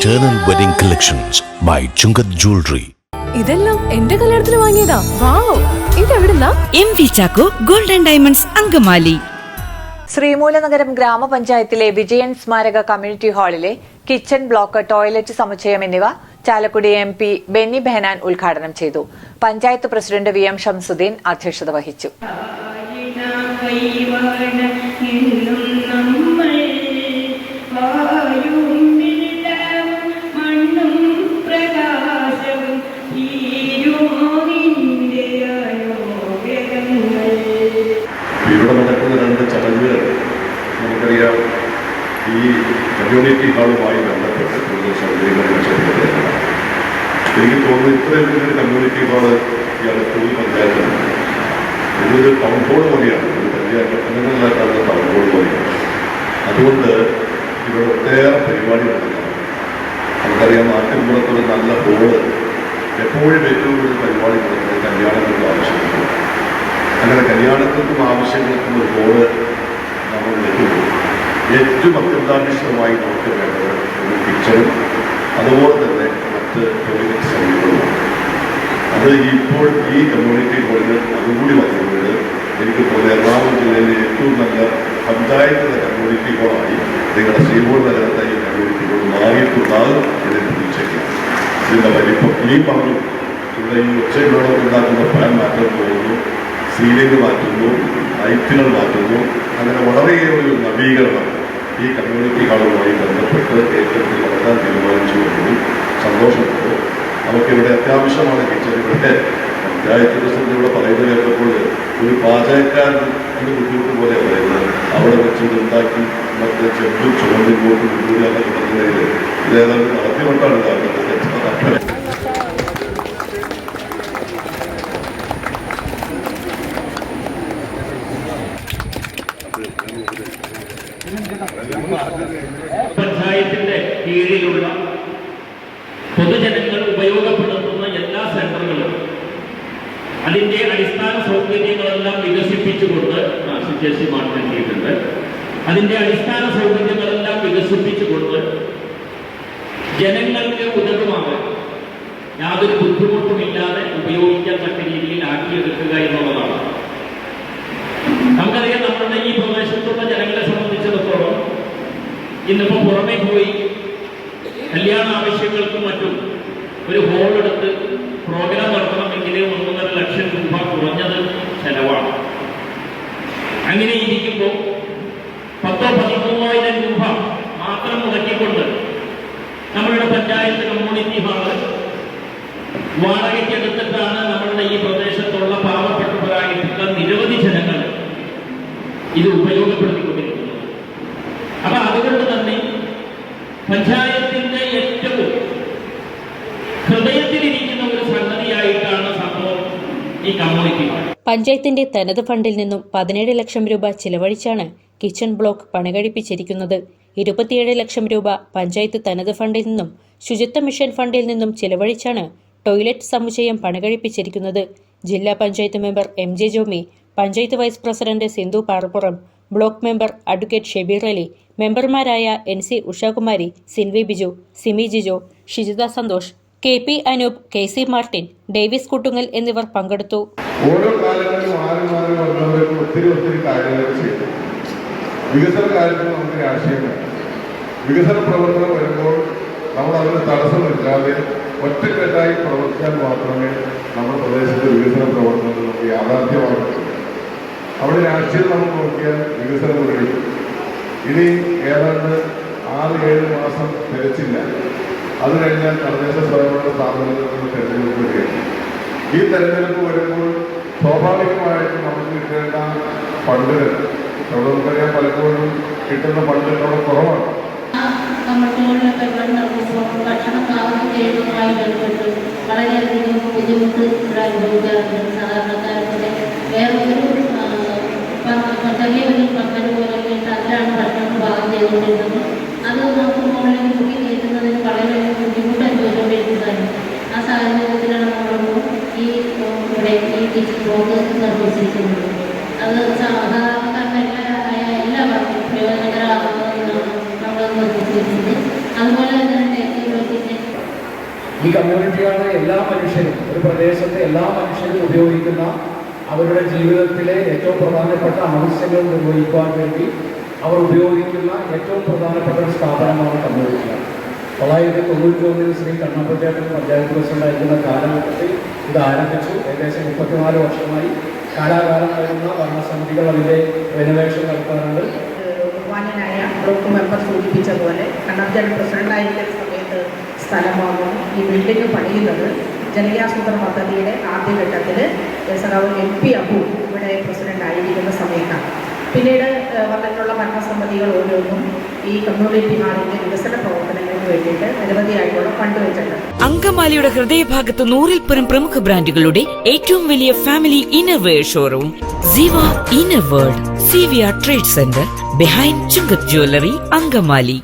Eternal Wedding Collections by Chungath Jewelry. ഇതെല്ലാം എന്റെ കല്യാണത്തിന് വാങ്ങിയതാ. Wow. ഇതെവിടുന്നാ? M V Chacko golden diamonds Angamaly. Sreemoolanagaram ഗ്രാമപഞ്ചായത്തിലെ വിജയൻ സ്മാരക കമ്മ്യൂണിറ്റി ഹാളിലെ കിച്ചൺ ബ്ലോക്ക് ടോയ്ലറ്റ് സമുച്ചയം എന്നിവ ചാലക്കുടി എം പി ബെന്നി ബെഹനാൻ ഉദ്ഘാടനം ചെയ്തു. Panchayat president V M Shamsudheen അധ്യക്ഷത വഹിച്ചു. ഈ കമ്മ്യൂണിറ്റി ഹാളുമായി ബന്ധപ്പെട്ട് കൂടുതൽ സൗകര്യങ്ങൾ ചെയ്യുന്നത് എനിക്ക് തോന്നുന്നു ഇത്രയും വലിയൊരു കമ്മ്യൂണിറ്റി ഹാൾ ഈ അടുത്തൂർ പഞ്ചായത്തിലുണ്ട് ഇതൊരു ടൗൺ ഹോൾ പോലെയാണ്. ഒരു പഞ്ചായത്ത് പഞ്ചായത്തിനകത്താണ് ടൗൺ ഹോൾ പോലെയാണ്. അതുകൊണ്ട് ഇവിടെ ഒട്ടേറെ പരിപാടികൾ നടക്കണം. നമുക്കറിയാം നാട്ടിൻപുറത്തൊരു നല്ല ഹോൾ എപ്പോഴും ഏറ്റവും കൂടുതൽ പരിപാടി നടക്കുന്നത് കല്യാണങ്ങൾക്ക് ആവശ്യമുണ്ട് അങ്ങനെ കല്യാണങ്ങൾക്കും ആവശ്യങ്ങൾക്കും ഒരു ഹോൾ നമ്മൾ വെക്കുന്നു ഏറ്റവും അത്യന്താപേക്ഷിതമായി നമുക്ക് വേണ്ടത് ഒരു കിച്ചണും അതുപോലെ തന്നെ മറ്റ് ടോയ്ലറ്റ് സൗകര്യങ്ങളുമാണ് അത് ഇപ്പോൾ ഈ കമ്മ്യൂണിറ്റി ഹോളിൽ അതുകൂടി വന്നുകൊണ്ട് എനിക്ക് തോന്നുന്നു എറണാകുളം ജില്ലയിലെ ഏറ്റവും നല്ല പഞ്ചായത്തിലെ കമ്മ്യൂണിറ്റി ഹോളായി നിങ്ങളുടെ ശ്രീമൂർ നഗരത്തെ ഈ കമ്മ്യൂണിറ്റി ഹോൾ മാറിയിട്ടുണ്ടാകും എന്ന് പ്രതീക്ഷിക്കാം ഇതിന്റെ വലിപ്പം ഈ പറഞ്ഞു ഇവിടെ ഈ ഉച്ചയോളം ഉണ്ടാക്കുന്ന ഫാൻ മാറ്റാൻ പോകുന്നു സീലിംഗ് മാറ്റുന്നു ലൈറ്റുകൾ മാറ്റുന്നു. അങ്ങനെ വളരെയേറെ ഒരു നവീകരണം ഈ കമ്മ്യൂണിറ്റി ഹാളുമായി ബന്ധപ്പെട്ട് ഏറ്റവും നടത്താൻ തീരുമാനിച്ചു എന്നതിൽ സന്തോഷമുണ്ട് നമുക്കിവിടെ അത്യാവശ്യമാണ് കിച്ചൺ ഇവിടെ പഞ്ചായത്ത് പ്രസിഡന്റ് ഇവിടെ പറയുന്നത് കേട്ടപ്പോൾ ഒരു പാചകക്കാരൻ ഒരു ബുദ്ധിമുട്ട് പോലെ പറയുന്നത്. അവിടെ വെച്ച് ഇത് ഉണ്ടാക്കി മറ്റേ ചെമ്പും ചുവന്നും ഇങ്ങോട്ട് അങ്ങനെ തുടങ്ങുന്നതിൽ ഇതേതാണ്ട് നടത്തിക്കൊണ്ടാണ് കാണുന്നത് പഞ്ചായത്തിന്റെ കീഴിലുള്ള പൊതുജനങ്ങൾ ഉപയോഗപ്പെടുത്തുന്ന എല്ലാ സെന്ററുകളും അതിന്റെ അടിസ്ഥാന സൗകര്യങ്ങളെല്ലാം വികസിപ്പിച്ചുകൊണ്ട് ആശുചേശി മാറ്റിയിട്ടുണ്ട് അതിന്റെ അടിസ്ഥാന സൗകര്യങ്ങളെല്ലാം വികസിപ്പിച്ചുകൊണ്ട് ജനങ്ങൾക്ക് ഉതകുമാകാൻ യാതൊരു ബുദ്ധിമുട്ടുമില്ലാതെ ഉപയോഗിക്കാൻ തക്ക രീതിയിൽ ആക്കിയെടുക്കുക എന്നുള്ളതാണ് നമുക്കറിയാം നമ്മളുടെ ഈ പ്രദേശത്തുള്ള ജനങ്ങളെ സംബന്ധിച്ചിടത്തോളം ഇന്നിപ്പോ പുറമെ പോയി കല്യാണ ആവശ്യങ്ങൾക്കും മറ്റും ഒരു ഹോൾ എടുത്ത് പ്രോഗ്രാം നടത്തണമെങ്കിൽ ഒന്നൊന്നര ലക്ഷം രൂപ കുറഞ്ഞത് ചെലവാണ്. അങ്ങനെ ഇരിക്കുമ്പോൾ പത്തോ പതിമൂവായിരം രൂപ മാത്രം മുടക്കിക്കൊണ്ട് നമ്മളുടെ പഞ്ചായത്ത് കമ്മ്യൂണിറ്റി ഹാൾ വാടകയ്ക്കെടുത്തിട്ടാണ് നമ്മളുടെ ഈ പ്രദേശത്തുള്ള പാവപ്പെട്ടവരായിട്ടുള്ള നിരവധി ജനങ്ങൾ ഇത് ഉപയോഗപ്പെടുത്തിക്കൊണ്ടിരിക്കുന്നത്. അപ്പൊ അതുകൊണ്ട് പഞ്ചായത്തിന്റെ ഏറ്റവും ഹൃദയത്തിലിരിക്കുന്ന ഒരു സംഗതിയായിട്ടാണ് സംഭവം ഈ കമ്മ്യൂണിറ്റി. പഞ്ചായത്തിന്റെ തനത് ഫണ്ടിൽ നിന്നും പതിനേഴ് ലക്ഷം രൂപ ചിലവഴിച്ചാണ് കിച്ചൺ ബ്ലോക്ക് പണികഴിപ്പിച്ചിരിക്കുന്നത്. ഇരുപത്തിയേഴ് ലക്ഷം രൂപ പഞ്ചായത്ത് തനത് ഫണ്ടിൽ നിന്നും ശുചിത്വ മിഷൻ ഫണ്ടിൽ നിന്നും ചിലവഴിച്ചാണ് ടോയ്ലറ്റ് സമുച്ചയം പണികഴിപ്പിച്ചിരിക്കുന്നത്. ജില്ലാ panchayat member M J Jomy panchayat vice president Sindhu Parappuram block member advocate Shebeer Ali മെമ്പർമാരായ N C Ushakumari Sinvy Biju Simi Jijo Shijitha Santhosh K P Anoop K C Martin Davis Kuttungal എന്നിവർ പങ്കെടുത്തു. ഓരോ ഒത്തിരി ഒത്തിരി വികസന വികസന പ്രവർത്തനം വരുമ്പോൾ നമ്മൾ അതിന് തടസ്സമില്ലാതെ ഒറ്റക്കെട്ടായി പ്രവർത്തിക്കാൻ മാത്രമേ നമ്മുടെ പ്രദേശത്തെ വികസന പ്രവർത്തനങ്ങൾ നമുക്ക് യാഥാർത്ഥ്യമാകുള്ളൂ അവിടെ രാഷ്ട്രീയം നമ്മൾ നോക്കിയാൽ വികസനം കഴിയും ഇനി ഏതാണ്ട് ആറ് ഏഴ് മാസം തിരച്ചില്ല. അത് കഴിഞ്ഞാൽ തദ്ദേശ സ്വയംഭരണ സ്ഥാപനങ്ങളിൽ തെരഞ്ഞെടുപ്പ് വരികയാണ്. ഈ തെരഞ്ഞെടുപ്പ് വരുമ്പോൾ സ്വാഭാവികമായിട്ടും നമുക്ക് കിട്ടേണ്ട ഫണ്ടുകൾ അവിടെ നമുക്കറിയാം പലപ്പോഴും കിട്ടുന്ന ഫണ്ട് അവിടെ കുറവാണ്. വളരെയധികം ബുദ്ധിമുട്ട് ഇവിടെ അനുഭവിക്കാറുണ്ട് സാധാരണക്കാരുടെ വേറെ വലിയ ചെറിയൊരു കമ്പനി പോലെ കേട്ട് അതിലാണ് ഭക്ഷണം പാകം ചെയ്തുകൊണ്ടിരുന്നത്. അത് നമുക്ക് മുകളിലേക്ക് തൂക്കി കയറ്റുന്നതിന് വളരെ ബുദ്ധിമുട്ട് അനുഭവിച്ചുകൊണ്ടിരിക്കുന്നതാണ് ആ സാഹചര്യത്തിലാണ് നമ്മളിപ്പോൾ ഈ ഇവിടെ ഈ കിച്ചൺ ബോക്സ് നിർമ്മിച്ചിരിക്കുന്നത്. അത് സാധാരണക്കാരനായ എല്ലാവർക്കും പ്രയോജനകരമാകുന്നതിനാണ് നമ്മൾ നിർമ്മിച്ചിരിക്കുന്നത്. അതുപോലെ തന്നെ ഈ കമ്മ്യൂണിറ്റിയാണ് എല്ലാ മനുഷ്യരും ഒരു പ്രദേശത്തെ എല്ലാ മനുഷ്യരും ഉപയോഗിക്കുന്ന അവരുടെ ജീവിതത്തിലെ ഏറ്റവും പ്രധാനപ്പെട്ട ആവശ്യങ്ങൾ നിർവഹിക്കാൻ വേണ്ടി അവർ ഉപയോഗിക്കുന്ന ഏറ്റവും പ്രധാനപ്പെട്ട ഒരു സ്ഥാപനമാണ് കണ്ണൂരിൽ തൊള്ളായിരത്തി തൊണ്ണൂറ്റി ഒന്നിൽ ശ്രീ കണ്ണപ്പറ്റേട്ടൻ പഞ്ചായത്ത് പ്രസിഡന്റായിരിക്കുന്ന കാലഘട്ടത്തിൽ ഇത് ആരംഭിച്ചു. ഏകദേശം മുപ്പത്തിനാല് വർഷമായി കാലാകാലം വരുന്ന ഭരണസമിതികൾ അതിന്റെ റിനോവേഷൻ നടത്താറുണ്ട്. ബഹുമാനായ ബ്ലോക്ക് മെമ്പർ സൂചിപ്പിച്ചതുപോലെ കണ്ണർജൻ പ്രസിഡന്റായിരിക്കുന്ന സമയത്ത് സ്ഥലം ഈ ബിൽഡിംഗ് പണിയുന്നത് ജനകീയാസൂത്രണ പദ്ധതിയുടെ ആദ്യഘട്ടത്തിൽ സഖാവ് എം. പി. അബു ഇവിടെ പ്രസിഡന്റ് ആയിരിക്കുന്ന സമയത്താണ്. പിന്നീട് വന്നിട്ടുള്ള ഭരണസമിതികൾ ഓരോന്നും ഈ കമ്മ്യൂണിറ്റി ഹാളിന്റെ വികസന പ്രവർത്തനങ്ങൾക്ക് വേണ്ടിയിട്ട് നിരവധിയായിട്ടുള്ള ഫണ്ട് വെച്ചിട്ടുണ്ട്. അങ്കമാലിയുടെ ഹൃദയഭാഗത്ത് നൂറിൽ പരം പ്രമുഖ ബ്രാൻഡുകളുടെ ഏറ്റവും വലിയ family innerwear showroom Ziva inner world C V R trade centre behind Chungath jewellery Angamaly.